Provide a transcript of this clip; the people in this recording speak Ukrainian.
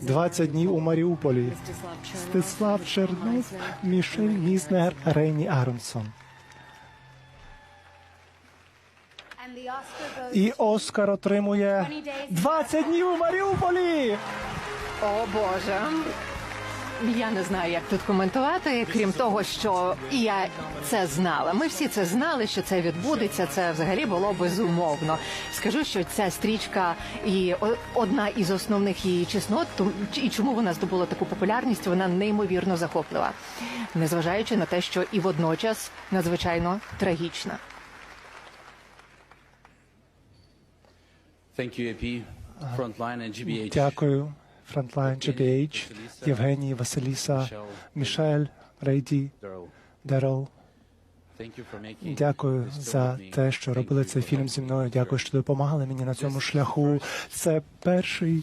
20 днів у Маріуполі. Стислав Чернов, Мішель Мізнер, Рейні Аронсон. І Оскар отримує 20 днів у Маріуполі. О Боже. Я не знаю, як тут коментувати, крім того, що я це знала. Ми всі це знали, що це відбудеться. Це взагалі було безумовно. Скажу, що ця стрічка і одна із основних її чеснот, і чому вона здобула таку популярність, вона неймовірно захоплива, незважаючи на те, що і водночас надзвичайно трагічна. Thank you, AP, Frontline and GBH. Дякую. Фронтлайн GBH, Євгеній, Василіса, Мішель, Рейді, making Дякую за те, що робили цей фільм зі мною. Дякую, що допомагали мені на цьому шляху. Це перший